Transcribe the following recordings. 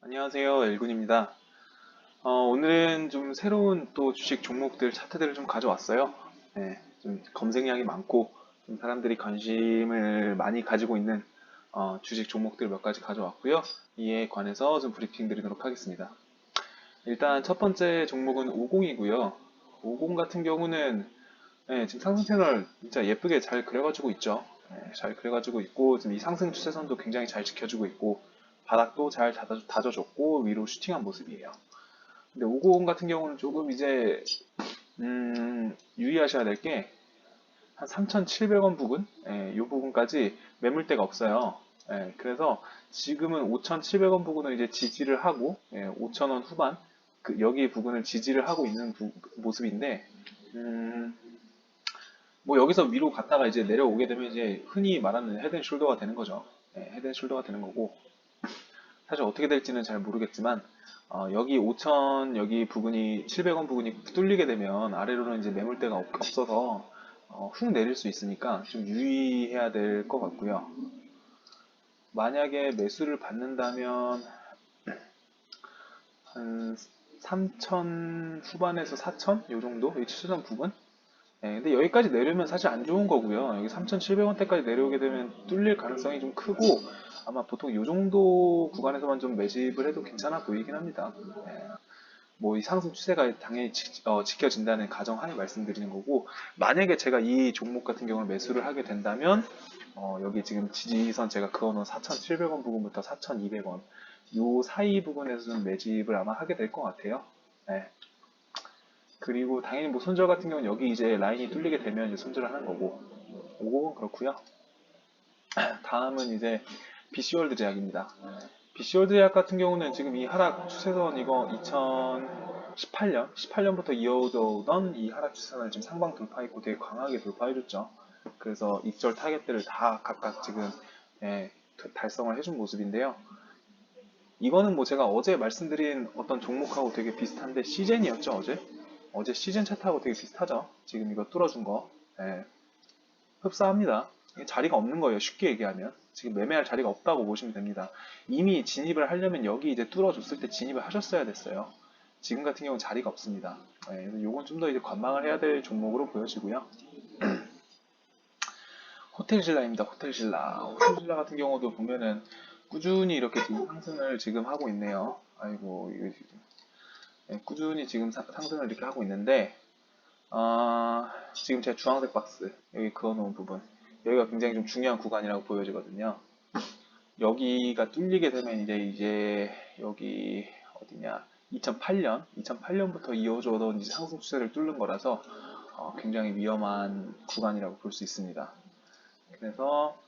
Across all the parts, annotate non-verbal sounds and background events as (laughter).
안녕하세요. 엘군입니다. 어, 오늘은 좀 새로운 또 주식 종목들 차트들을 좀 가져왔어요. 네, 좀 검색량이 많고 좀 사람들이 관심을 많이 가지고 있는 어, 주식 종목들 몇 가지 가져왔고요. 이에 관해서 좀 브리핑 드리도록 하겠습니다. 일단 첫 번째 종목은 50이고요. 50 같은 경우는 네, 지금 상승 채널 진짜 예쁘게 잘 그려가지고 있죠. 네, 잘 그려가지고 있고 지금 이 상승 추세선도 굉장히 잘 지켜주고 있고 바닥도 잘 다져- 다져 줬고 위로 슈팅한 모습이에요. 근데 550 같은 경우는 조금 이제 음, 유의하셔야 될 게 한 3,700원 부근, 예, 이 부분까지 매물대가 없어요. 예, 그래서 지금은 5,700원 부근을 이제 지지를 하고 예, 5,000원 후반 그 여기 부근을 지지를 하고 있는 부- 모습인데 음, 뭐 여기서 위로 갔다가 이제 내려오게 되면 이제 흔히 말하는 헤드앤숄더가 되는 거죠. 예, 헤드앤숄더가 되는 거고 사실 어떻게 될지는 잘 모르겠지만 어, 여기 5천 여기 부근이 700원 부근이 뚫리게 되면 아래로는 이제 매물대가 없, 없어서 어, 훅 내릴 수 있으니까 좀 유의해야 될 것 같고요. 만약에 매수를 받는다면 한 3천 후반에서 4천 요 정도 이 추세선 부분. 예, 근데 여기까지 내려면 사실 안 좋은 거고요. 여기 3,700원대까지 내려오게 되면 뚫릴 가능성이 좀 크고 아마 보통 이 정도 구간에서만 좀 매집을 해도 괜찮아 보이긴 합니다. 뭐이 상승 추세가 당연히 지, 켜진다는 가정하에 말씀드리는 거고 만약에 제가 이 종목 같은 경우는 매수를 하게 된다면 어, 여기 지금 지지선 제가 그어놓은 4,700원 부근부터 4,200원 요 사이 부분에서 좀 매집을 아마 하게 될 것 같아요. 네. 그리고 당연히 뭐 손절 같은 경우는 여기 이제 라인이 뚫리게 되면 이제 손절을 하는 거고 50은 그렇고요. (clears throat) 다음은 이제 BC월드 제약입니다. BC월드 제약 같은 경우는 지금 이 하락 추세선 이거 2018년, 18년부터 이어져 오던 이 하락 추세선을 지금 상방 돌파했고 되게 강하게 돌파해줬죠. 그래서 익절 타겟들을 다 각각 지금 예, 달성을 해준 모습인데요. 이거는 뭐 제가 어제 말씀드린 어떤 종목하고 되게 비슷한데 시젠이었죠 어제? 어제 시즌 차트하고 되게 비슷하죠. 지금 이거 뚫어준 거. 예. 흡사합니다. 자리가 없는 거예요. 쉽게 얘기하면. 지금 매매할 자리가 없다고 보시면 됩니다. 이미 진입을 하려면 여기 이제 뚫어줬을 때 진입을 하셨어야 됐어요. 지금 같은 경우는 자리가 없습니다. 예, 그래서 요건 좀 더 이제 관망을 해야 될 종목으로 보여지고요. (clears throat) 호텔신라입니다. 호텔신라. 호텔신라 같은 경우도 보면은 꾸준히 이렇게 지금 상승을 지금 하고 있네요. 아이고, 이거 지금. 예, 꾸준히 지금 사- 상승을 이렇게 하고 있는데, 아, 지금 제 주황색 박스, 여기 그어놓은 부분, 여기가 굉장히 좀 중요한 구간이라고 보여지거든요. 여기가 뚫리게 되면 이제, 이제, 여기, 어디냐, 2008년, 2008년부터 이어져 오던 이제 상승 추세를 뚫는 거라서, 어, 굉장히 위험한 구간이라고 볼 수 있습니다. 그래서,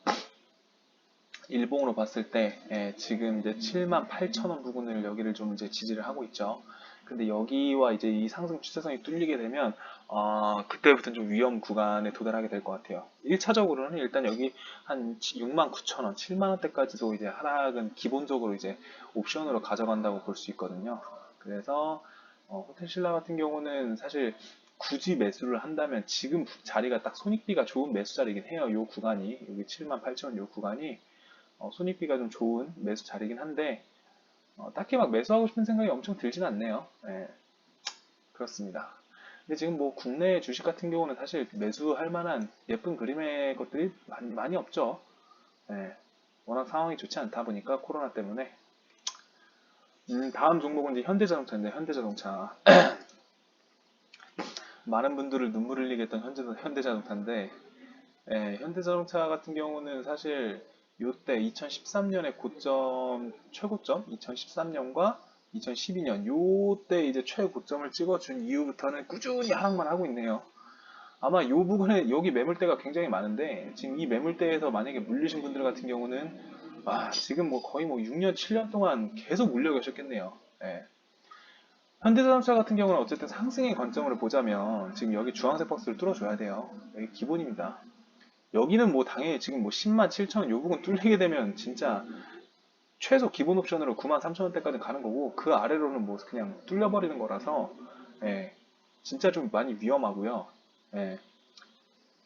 일봉으로 봤을 때, 예, 지금 이제 7만 8천 원 부근을 여기를 좀 이제 지지를 하고 있죠. 근데 여기와 이제 이 상승 추세선이 뚫리게 되면 어, 그때부터는 좀 위험 구간에 도달하게 될 것 같아요. 1차적으로는 일단 여기 한 6만 9천 원, 7만 원대까지도 이제 하락은 기본적으로 이제 옵션으로 가져간다고 볼 수 있거든요. 그래서 어, 호텔신라 같은 경우는 사실 굳이 매수를 한다면 지금 자리가 딱 손익비가 좋은 매수 자리긴 해요. 이 구간이 여기 7만 8천 원 이 구간이 어, 손익비가 좀 좋은 매수 자리긴 한데 어, 딱히 막 매수하고 싶은 생각이 엄청 들진 않네요. 예, 그렇습니다. 근데 지금 뭐 국내 주식 같은 경우는 사실 매수할 만한 예쁜 그림의 것들이 많이, 많이 없죠. 예, 워낙 상황이 좋지 않다 보니까 코로나 때문에. 음, 다음 종목은 이제 현대자동차인데 현대자동차. (clears throat) 많은 분들을 눈물 흘리게 했던 현대, 현대자동차인데 예, 현대자동차 같은 경우는 사실 요때 2013년의 고점 최고점 2013년과 2012년 요때 이제 최고점을 찍어준 이후부터는 꾸준히 하락만 하고 있네요. 아마 요 부분에 여기 매물대가 굉장히 많은데 지금 이 매물대에서 만약에 물리신 분들 같은 경우는 아, 지금 뭐 거의 뭐 6년 7년 동안 계속 물려 계셨겠네요. 예. 현대자동차 같은 경우는 어쨌든 상승의 관점으로 보자면 지금 여기 주황색 박스를 뚫어줘야 돼요. 여기 기본입니다. 여기는 뭐 당연히 지금 뭐 10만 7천 원 요 부분 뚫리게 되면 진짜 최소 기본 옵션으로 9만 3천 원대까지 가는 거고 그 아래로는 뭐 그냥 뚫려버리는 거라서 예, 진짜 좀 많이 위험하고요. 예,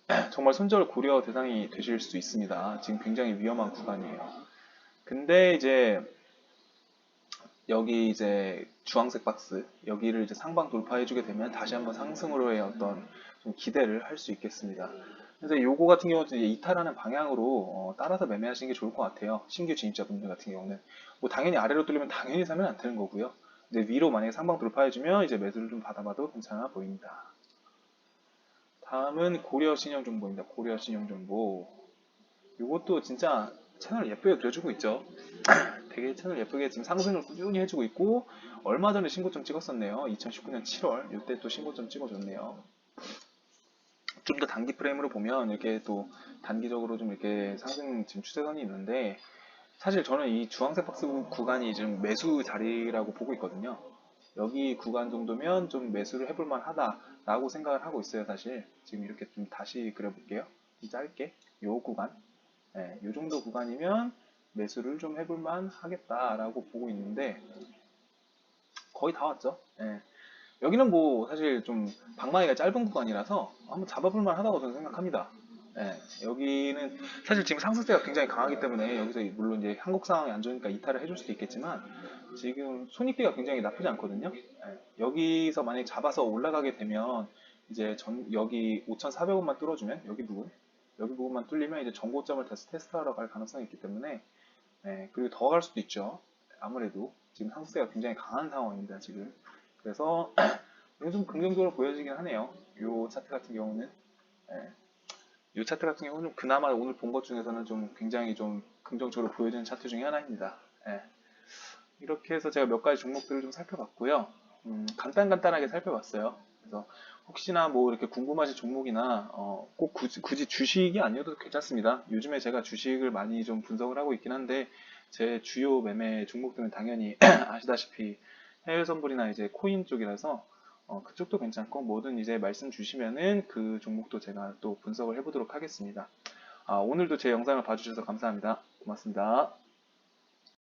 (clears throat) 정말 손절 고려 대상이 되실 수 있습니다. 지금 굉장히 위험한 구간이에요. 근데 이제 여기 이제 주황색 박스 여기를 이제 상방 돌파해주게 되면 다시 한번 상승으로의 어떤 좀 기대를 할 수 있겠습니다. 그래서 요거 같은 이제 이탈하는 방향으로 어, 따라서 매매하시는 게 좋을 것 같아요. 신규 진입자분들 같은 경우는 뭐 당연히 아래로 뚫리면 당연히 사면 안 되는 거고요. 근데 위로 만약에 상방 돌파해주면 이제 매수를 좀 받아봐도 괜찮아 보입니다. 다음은 고려 신용정보입니다. 고려 신용정보. 이것도 진짜 채널 예쁘게 그려주고 있죠. (clears throat) 되게 채널 예쁘게 지금 상승을 꾸준히 해주고 있고 얼마 전에 신고점 찍었었네요. 2019년 7월 이때 또 신고점 찍어줬네요. 좀 더 단기 프레임으로 보면 이렇게 또 단기적으로 좀 이렇게 상승 지금 추세선이 있는데 사실 저는 이 주황색 박스 구간이 지금 매수 자리라고 보고 있거든요. 여기 구간 정도면 좀 매수를 해볼 만하다라고 생각을 하고 있어요, 사실. 지금 이렇게 좀 다시 그려볼게요. 좀 짧게. 요 구간. 예, 요 정도 구간이면 매수를 좀 해볼 만하겠다라고 보고 있는데 거의 다 왔죠. 예. 여기는 뭐 사실 좀 방망이가 짧은 구간이라서 한번 잡아볼 만 하다고 저는 생각합니다. 예, 여기는 사실 지금 상승세가 굉장히 강하기 때문에 여기서 물론 이제 한국 상황이 안 좋으니까 이탈을 해줄 수도 있겠지만 지금 손익비가 굉장히 나쁘지 않거든요. 예, 여기서 만약에 잡아서 올라가게 되면 이제 전 여기 5,400원만 뚫어주면 여기 부분 여기 부분만 뚫리면 이제 전고점을 다시 테스트하러 갈 가능성이 있기 때문에 예, 그리고 더 갈 수도 있죠. 아무래도 지금 상승세가 굉장히 강한 상황입니다. 지금 그래서 (clears throat) 좀 긍정적으로 보여지긴 하네요. 이 차트 같은 경우는 예. 이 차트 같은 경우는 그나마 오늘 본 것 중에서는 좀 굉장히 좀 긍정적으로 보여지는 차트 중에 하나입니다. 예. 이렇게 해서 제가 몇 가지 종목들을 좀 살펴봤고요. 음, 간단간단하게 살펴봤어요. 그래서 혹시나 뭐 이렇게 궁금하신 종목이나 어, 꼭 굳이, 굳이 주식이 아니어도 괜찮습니다. 요즘에 제가 주식을 많이 좀 분석을 하고 있긴 한데 제 주요 매매 종목들은 당연히 (clears throat) 아시다시피 해외 선불이나 이제 코인 쪽이라서 어, 그쪽도 괜찮고 뭐든 이제 말씀 주시면은 그 종목도 제가 또 분석을 해보도록 하겠습니다. 아, 오늘도 제 영상을 봐주셔서 감사합니다. 고맙습니다.